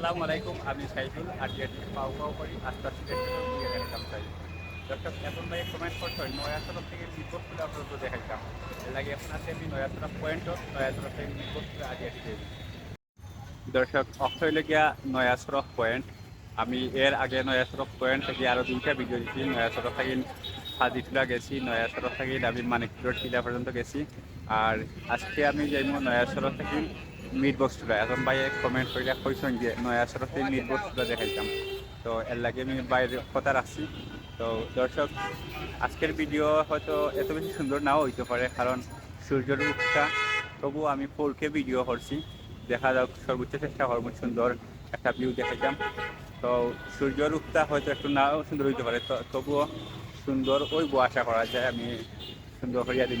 আসসালামু আলাইকুম, আমি সাইফুল আটিয়াটি পাও পাও করি, আস্তে আস্তে দেখাইতাম চাই দর্শক, এখন ভাই কমেন্ট করতে হয় নয়া তরফ থেকে বিপদ করে আপনার দেখাইতাম। এর লাগে আপনার আমি নয়া তরফ পয়েন্ট নয়া তরফ থেকে বিপদ করে আটিয়াটি দেবি দর্শক অক্ষয় গিয়া পয়েন্ট আমি এর আগে নয়া পয়েন্ট থেকে আরও দুইটা ভিডিও দিচ্ছি নয়া সড়ক থেকে হাজিটুলা গেছি নয়া সড়ক থেকে আমি মানিকপুরের টিলা পর্যন্ত গেছি। আর আজকে আমি যাইব নয়া সড়ক থেকে মিট বক্সটা এখন বাইরে কমেন্ট করে কইছেন যে নয়া থেকে মিট বক্সটা দেখাইতাম তো এর লাগে আমি বাইরে কথা রাখছি তো দর্শক আজকের ভিডিও হয়তো এত বেশি সুন্দর নাও হইতে পারে কারণ সূর্যের মুখটা তবু আমি ফোরকে ভিডিও করছি দেখা যাক সর্বোচ্চ চেষ্টা করব সুন্দর একটা ভিউ দেখাইতাম তো সূর্যের উঠটা হয়তো একটু নাও সুন্দর হইতে পারে তবুও সুন্দর ওই আশা করা যায়। আমি সুন্দর করিয়া দিই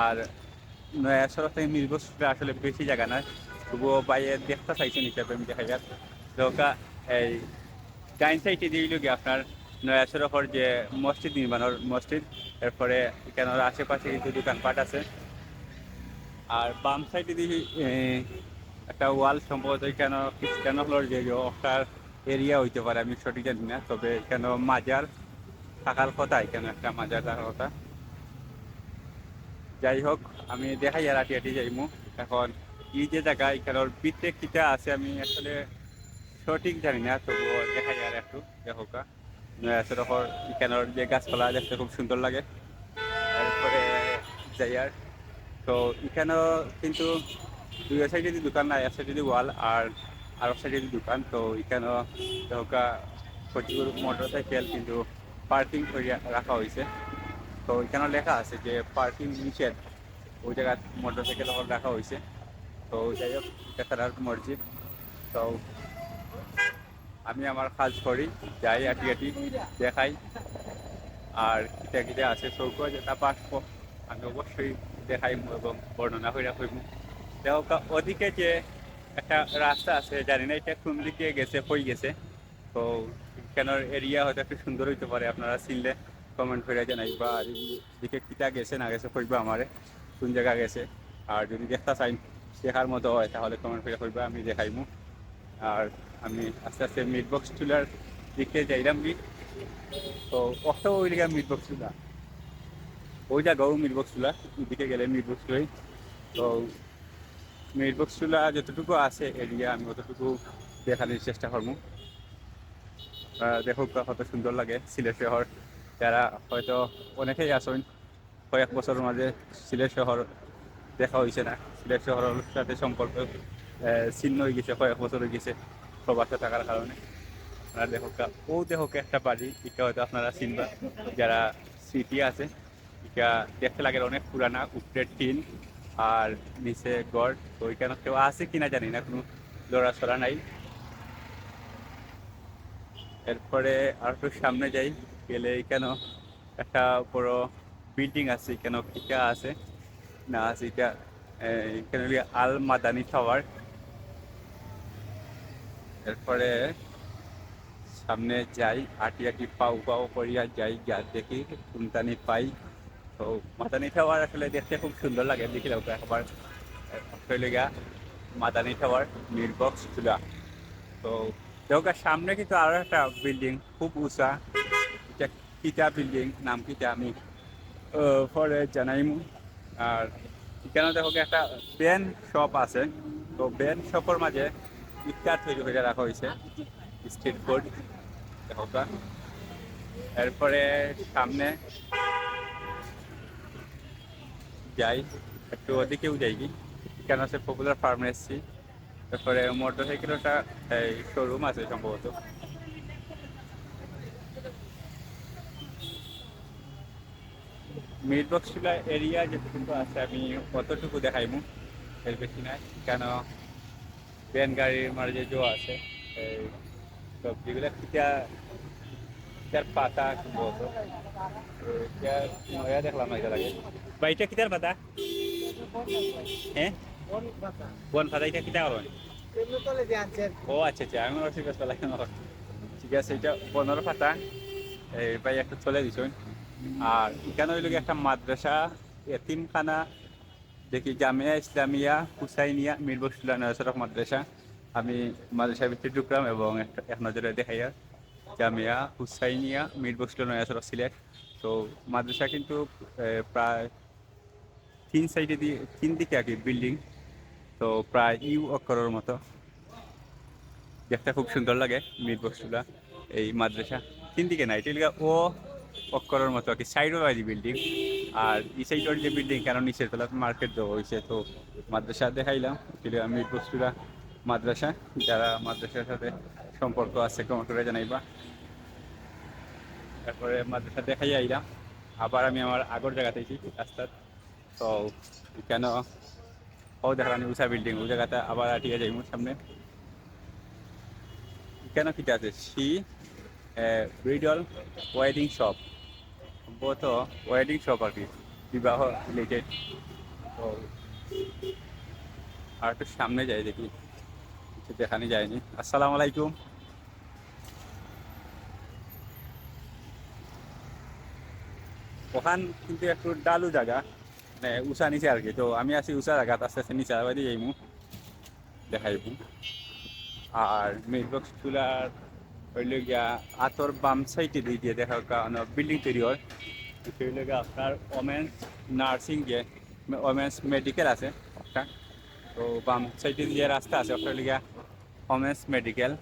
আর সড়ক থেকে মিরগোসটা আসলে বেশি জায়গা না তবুও বাইরে দেখতে চাইছেন হিসাবে আমি দেখা যাক। দোকা এই ডাইন সাইডে দিল গিয়ে আপনার নয়া সড়কের যে মসজিদ নির্মাণের মসজিদ। এরপরে এখানে আশেপাশে কিছু দোকানপাট আছে। আর বাম সাইডে দিই একটা ওয়াল সম্ভবত এখানে খ্রিস্টান হলোর যে ওটার এরিয়া হইতে পারে, আমি সঠিক জানি না। তবে এখানে মাজার থাকার কথা, এখানে একটা মাজার থাকার কথা। যাই হোক আমি দেখাই আর আটি আটি যাইমু। এখন, এই যে জায়গা, এখানের ভিতরে কিটা আছে, আমি আসলে সঠিক জানি না, তবুও দেখাই আর একটু দেখোকা সেরকম এখানের যে গাছপালা দেখতে খুব সুন্দর লাগে। তারপরে যাই আর। তো এখানেও কিন্তু দুই সাইডে যদি দোকান নাই, এক সাইডে ওয়াল আর আর সাইডে দোকান, তো এখানেও দেখা প্রচুর মোটর কিন্তু পার্কিং করে রাখা হয়েছে। তো এখানে লেখা আছে যে পার্কিং নিষেধ। ওই জায়গায় মোটর সাইকেল আবার রাখা হয়েছে। তো যাই হোক তার মসজিদ তো আমি আমার কাজ করি, যাই আটি আটি দেখাই। আর কিটা কিটা আছে চৌক যেটা পাসবো আমি অবশ্যই দেখাই এবং বর্ণনা করে রাখব দেখো ওদিকে যে একটা রাস্তা আছে, জানি না এটা কোন দিকে গেছে, কই গেছে। তো কেনার এরিয়া হয়তো একটু সুন্দর হইতে পারে, আপনারা চিনলে। কমেন্ট করে জানাই বা দিকে কিটা গেছে, না গেছে কইবা আমারে, কোন জায়গা গেছে। আর যদি দেখতে চাই দেখার মতো হয়, তাহলে কমেন্ট করে কইবা, আমি দেখাইমু। আর আমি আস্তে আস্তে মিট বক্স চুলার দিকে যাইলাম কি তো কত ওই দিকে মিট বক্স চুলা। ওই জায়গাও মিট বক্স চুলা, ওইদিকে গেলে মিট বক্স চুলাই। তো মিট বক্স চুলা যতটুকু আছে এরিয়া আমি অতটুকু দেখানোর চেষ্টা করব দেখো কত সুন্দর লাগে, সিলেট শহর। যারা হয়তো অনেকেই আসেন কয়েক বছরের মাঝে সিলেট শহর দেখা হয়েছে না। সিলেট শহরের সাথে সম্পর্ক ছিন্ন হয়ে গেছে, কয়েক বছর হয়ে গেছে প্রবাসে থাকার কারণে। আপনারা দেখো ও দেখো একটা বাড়ি, এটা হয়তো আপনারা চিনবা। যারা স্মৃতি আছে, এটা দেখতে লাগে অনেক পুরানা উপরে টিন আর নিচে গড়। তো ওইখানে কেউ আছে কিনা জানি না, কোনো লড়াচড়া নাই। এরপরে আর একটু সামনে যাই। গেলে এখানে একটা বড় বিল্ডিং আছে এখানে টিকা আছে? না, আছে এটা এখানে আল মাদানি টাওয়ার এরপরে সামনে যাই আটি আটি পাও পাও করিয়া যাই যা দেখি কুমতানি পাই। তো মাদানি টাওয়ার আসলে দেখতে খুব সুন্দর লাগে দেখিলে একবার। গা মাদানি টাওয়ার নির্বক্স চুলা তো দেওকার সামনে কিন্তু আরও একটা বিল্ডিং খুব উঁচা। কিটা বিল্ডিং নাম কিটা আমি পরে জানাইমু আর এখানে দেখো একটা পেন শপ আছে। তো পেন শপের মাঝে ইফতার তৈরি করে রাখা হয়েছে স্ট্রিট ফুড দেখো এরপরে সামনে যাই, একটু ওদিকেও যাই কি। এখানে আছে পপুলার ফার্মেসি তারপরে মোটর সাইকেল একটা, এই শোরুম আছে সম্ভবত। মিড বক্স চুলা এরিয়া যেটুকু আছে, আমি অতটুকু দেখাইমু। এর বেশি নাই, কেন ভ্যান গাড়ির মাঝে যে আছে, এই সবজিগুলো পিঠা পিঠার পাতা সম্ভবত নয়া দেখলাম না এটা লাগে বা এটা পাতা? হ্যাঁ? বন পাতা? এটা কিতা করবেন ও আচ্ছা আচ্ছা আমি ব্যস্ত লাগে ঠিক আছে, এটা বনের পাতা। এই ভাই, একটু চলে দিছুন। আর এখানে হইল একটা মাদ্রাসা এতিমখানা দেখি জামিয়া ইসলামিয়া, হুসাইনিয়া মিরবসুল্লাহ নয়সরফ মাদ্রাসা। আমি মাদ্রাসা ভিতরে ঢুকলাম এবং এক নজরে দেখাইয়া জামিয়া, হুসাইনিয়া মির বসল নয়াসর সিলেট। তো মাদ্রাসা কিন্তু প্রায় তিন সাইডে দিয়ে তিন দিকে আর কি বিল্ডিং। তো প্রায় ইউ অক্ষরের মতো। দেখতে খুব সুন্দর লাগে মির বসুলা এই মাদ্রাসা। তিন দিকে না, এটা ও অক্ষরের মতো আর কি। সাইড বাড়ি বিল্ডিং আর এই সাইডের যে বিল্ডিং কেন নিচের তলা মার্কেট দেওয়া হয়েছে তো মাদ্রাসা দেখাইলাম। মির বসুলা মাদ্রাসা, যারা মাদ্রাসার সাথে সম্পর্ক আছে, কমেন্ট করে জানাইবা। তারপরে মাদ্রাসা দেখাই আইলাম। আবার আমি আমার আগর জায়গাতে আইছি, রাস্তার। তো কেন? ও দেখালাম উষা বিল্ডিং ওই জায়গাতে আবার আটিয়ে যাইব সামনে। কেন কিটা আছে? সি ব্রিডল ওয়েডিং শপ সম্ভবত ওয়েডিং শপ আর কি, বিবাহ রিলেটেড তো আর একটু সামনে যাই দেখি, কিছু দেখানি যায়নি। আসসালামু আলাইকুম। ওখান কিন্তু একটু ডালু জায়গা মানে উষা নিচে আর কি। তো আমি আছি উষা জায়গা, আস্তে আস্তে নিচে আবার যাইমু দেখাইব আর মেটবক্স চুলার হইল গিয়া আতর বাম সাইডে দিয়ে দিয়ে দেখা বিল্ডিং তৈরি হয়। গিয়া আপনার ওমেন্স নার্সিং যে ওমেন্স মেডিকেল আছে তো বাম সাইডে যে রাস্তা আছে, ওটা হইল গিয়া ওমেন্স মেডিকেল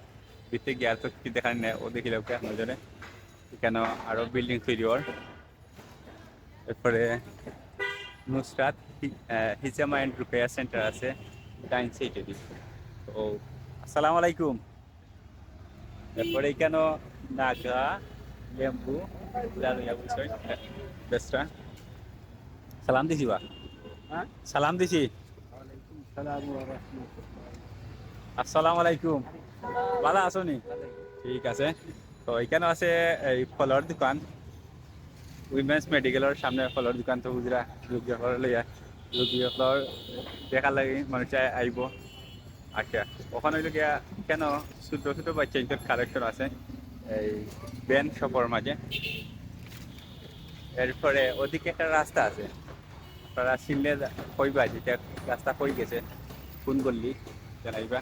ভিতরে গিয়া তো কি দেখানি নেই, ও দেখিলে ওকে নজরে। এখানে আরও বিল্ডিং তৈরি হয় এরপরে নুসরাত হিজামা অ্যান্ড রুকেয়া সেন্টার আছে, ডাইন সাইডে তো, আসসালামু আলাইকুম। এরপরে এখানে নাগা লেম্বু বেসরা সালাম দিছি বা। হ্যাঁ? সালাম দিছি। আসসালামু আলাইকুম। ভালো আছো নি? ঠিক আছে। তো এখানে আছে এই ফলের দোকান। উইমেন্স মেডিকেলের সামনে ফলের দোকান তো বুঝরা রোগীসকল লইয়া। রোগীসকলৰ দেখার লাগে মানুষ আইব। আচ্ছা ওখানে হইল গিয়া কেন ছোট ছোট বাচ্চা কালেকশন আছে? এই বেন শপের মাঝে। এরপরে ওদিকে একটা রাস্তা আছে। আপনারা চিনলে কইবা যেটা রাস্তা কই গেছে, কোন গল্লি, জানাইবা।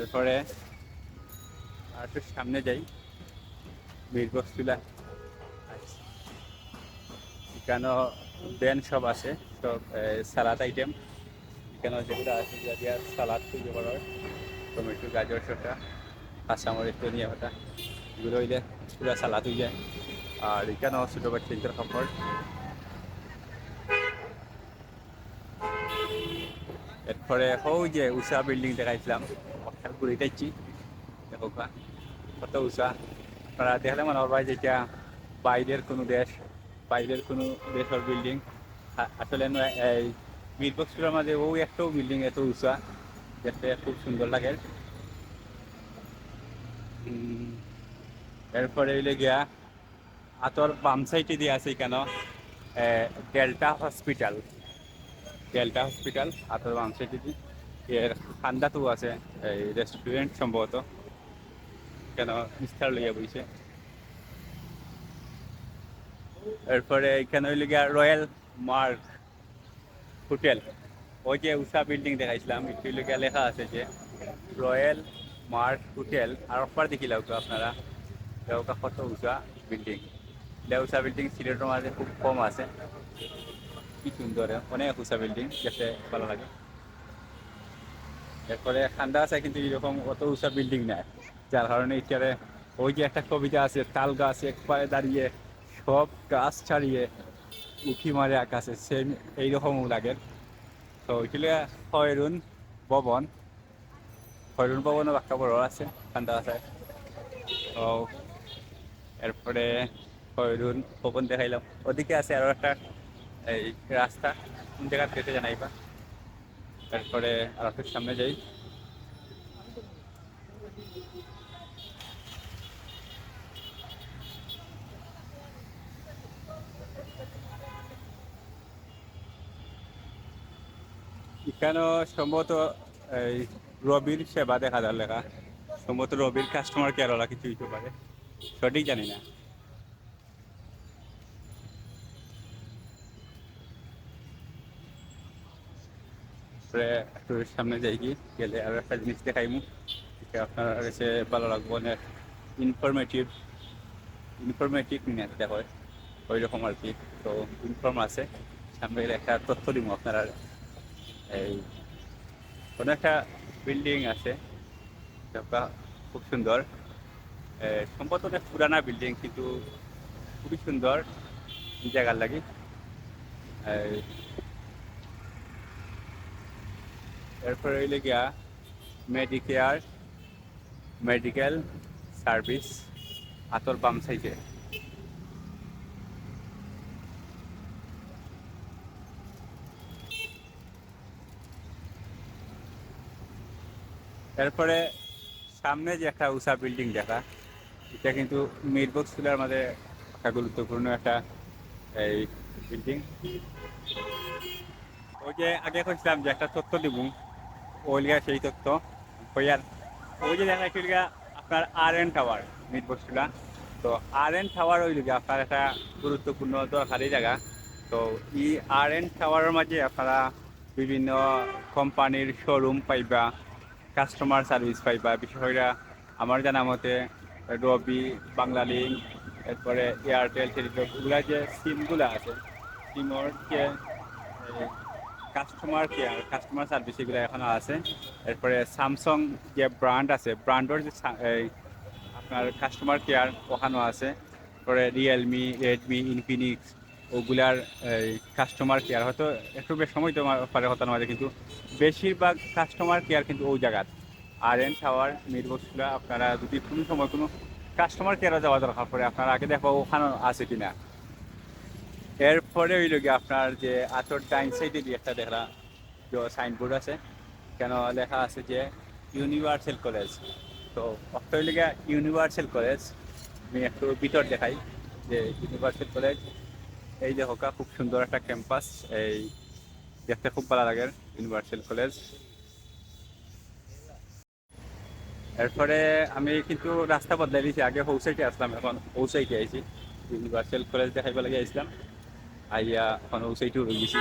এরপরে আর একটু সামনে যাই। বীরবক্স চুলা এখানে বেন সব আছে, সব সালাদ আইটেম এখানে যেগুলো আছে যা দিয়া সালাদ তৈরি করার টমেটো গাজর শসা কাঁচামরিচ ধনিয়া পাতা এগুলো হইলে পুরা সালাদ হয়ে যায়। আর এখানেও ছোটো বাচ্চাদের কাপড় এরপরে ওই যে উষা বিল্ডিং দেখাইছিলাম খেয়াল করে যাচ্ছি দেখো কত উষা। আপনারা দেখলে মনে হবে যেটা বাইরের কোনো দেশ বাইরের কোনো দেশের বিল্ডিং আসলে নয়, এই মিরবক্সুরের মাঝে ও একটাও বিল্ডিং এত উঁচা, দেখতে খুব সুন্দর লাগে। এরপরে হইলে গিয়া আতর বাম সাইডে দিয়ে আছে কেন? ডেল্টা হসপিটাল ডেল্টা হসপিটাল আতর বাম সাইডে দিয়ে। এর খান্দাতো আছে, এই রেস্টুরেন্ট সম্ভবত। কেন? মিস্টার লইয়া বইছে। এরপরে এখানে হইলে গিয়া রয়্যাল মার্ক হোটেল ওই যে উষা বিল্ডিং দেখাইছিলাম একটু লেখা আছে যে রয়্যাল মার্ক হোটেল আর অফার দেখিলাম তো আপনারা? দেওকা কত উষা বিল্ডিং উষা বিল্ডিং সিলেটের মাঝে খুব কম আছে। কি সুন্দর অনেক উষা বিল্ডিং দেখতে ভালো লাগে। এরপরে ঠান্ডা আছে, কিন্তু এরকম অত উষা বিল্ডিং নাই। যার কারণে এখানে ওই যে একটা কবিতা আছে, তাল গাছ এক পায়ে দাঁড়িয়ে, সব গাছ ছাড়িয়ে। উঠি মারে আকাশে সেম এইরকমও লাগে। তো ওইগুলো হয়রুন ভবন হয়রুন ভবনও একটা বড় আছে ঠান্ডা আছে। তো এরপরে হয়রুন ভবন দেখাইলাম ওদিকে আছে আরও একটা এই রাস্তা কোন জায়গা থেকে জানাইবা তারপরে আর সামনে যাই। এখানেও সম্ভবত এই রবির সেবা দেখা যার লেখা? সম্ভবত রবির কাস্টমার কেয়ার ওরা কিছু হইতে পারে। সঠিক জানি না। একটু সামনে যাই কি গেলে আরও একটা জিনিস দেখাইমু। আপনার কাছে ভালো লাগবো অনেক ইনফরমেটিভ ইনফরমেটিভ নিয়ে দেখো ওই রকম আর কি। তো ইনফর্ম আছে। সামনে একটা তথ্য দিব আপনারা এই কোনো একটা বিল্ডিং আছে খুব সুন্দর। সম্ভবত অনেক পুরানা বিল্ডিং কিন্তু খুবই সুন্দর। জায়গার লাগি। এরপরে হইলে গিয়া মেডিকেয়ার মেডিকেল সার্ভিস আতর বাম সাইডে এরপরে সামনে যে একটা উষা বিল্ডিং দেখা, এটা কিন্তু মিরবক্স স্কুলের মধ্যে একটা গুরুত্বপূর্ণ একটা, এই বিল্ডিং ওই যে আগে কইছিলাম যে একটা তথ্য দিব ওই লিগা সেই তথ্য। ওই যে দেখা ছিল আপনার আর এন টাওয়ার মিরবক্সুলা তো আর এন টাওয়ার ওই লিগা আপনার একটা গুরুত্বপূর্ণ দরকারি জায়গা। তো ই আর এন টাওয়ারের মাঝে আপনারা বিভিন্ন কোম্পানির শোরুম পাইবা কাস্টমার সার্ভিস পাইবা বিশেষ করে আমার জানা মতে রবি বাংলালিঙ্ক এরপরে এয়ারটেল টেলিটক যে সিমগুলো আছে সিমর যে কাস্টমার কেয়ার কাস্টমার সার্ভিস এগুলো এখনও আছে। এরপরে স্যামসং যে ব্র্যান্ড আছে ব্র্যান্ডের যে আপনার কাস্টমার কেয়ার ওখানেও আছে। তারপরে রিয়েলমি রেডমি ইনফিনিক্স ওগুলার কাস্টমার কেয়ার হয়তো একটু বেশ সময় তোমার পারে হতো না কিন্তু বেশিরভাগ কাস্টমার কেয়ার কিন্তু ওই জায়গার। আর এন টাওয়ার মিরবক্সগুলা আপনারা যদি কোনো সময় কোনো কাস্টমার কেয়ারে যাওয়া দরকার পড়ে, আপনারা আগে দেখো ওখানে আছে কিনা। এরপরে হইল গিয়ে আপনার যে আতর ডাইন সাইডে যে একটা দেখলা, যে সাইনবোর্ড আছে, কেন লেখা আছে যে ইউনিভার্সাল কলেজ তো অর্থ ইউনিভার্সাল কলেজ আমি একটু ভিতর দেখাই, যে ইউনিভার্সাল কলেজ এই যে হোকা, খুব সুন্দর একটা ক্যাম্পাস এই দেখতে খুব ভালো লাগে ইউনিভার্সাল কলেজ এরপরে আমি কিন্তু রাস্তা বদলাই দিয়েছি, আগে হৌসাইটে আসলাম, এখন হৌসাইটে আইছি। ইউনিভার্সাল কলেজ দেখাইব লাগে আসলাম আইয়া এখন হৌসাইটে হয়ে গেছি।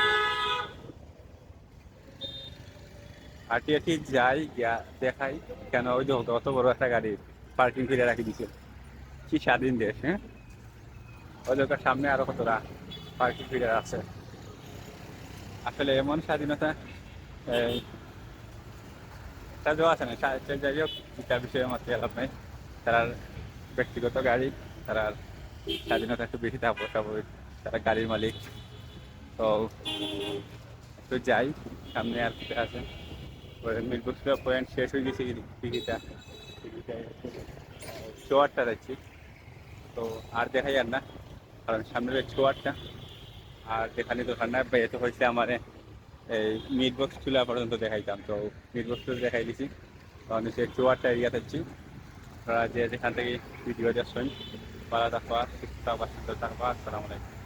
হাঁটি হাঁটি যাই, গিয়া দেখাই, কেন ওই যে অত বড় একটা গাড়ি পার্কিং করে রাখি দিছে। কি স্বাধীন দেশ হ্যাঁ? ওই লোকের সামনে আরও কতটা পার্কিং করে আছে। আসলে এমন স্বাধীনতা কাজও আছে না? সে যাই হোক তার বিষয়ে আমার লাভ নাই। তারা ব্যক্তিগত গাড়ি, তারা স্বাধীনতা একটু বেশি থাকব স্বাভাবিক তারা গাড়ির মালিক। তো একটু যাই, সামনে আর কিছু আছে। মিরপুর পয়েন্ট শেষ হয়ে গেছে টিকিটা চোয়ারটা যাচ্ছি তো আর দেখাই আর না, কারণ সামনের ওই চোয়ারটা আর যেখানে দোকান না বেতে হয়েছে আমার, এই মিট বক্স চুলা পর্যন্ত দেখাইতাম। তো মিট বক্স চুলা দেখাই দিছি। তখন সে চুয়ারটা এরিয়া থাকছি যে যেখান থেকে ভিডিও দেখছেন ভালো থাকবা, সুস্থ থাকবা, সুন্দর থাকবা। আসসালামু আলাইকুম।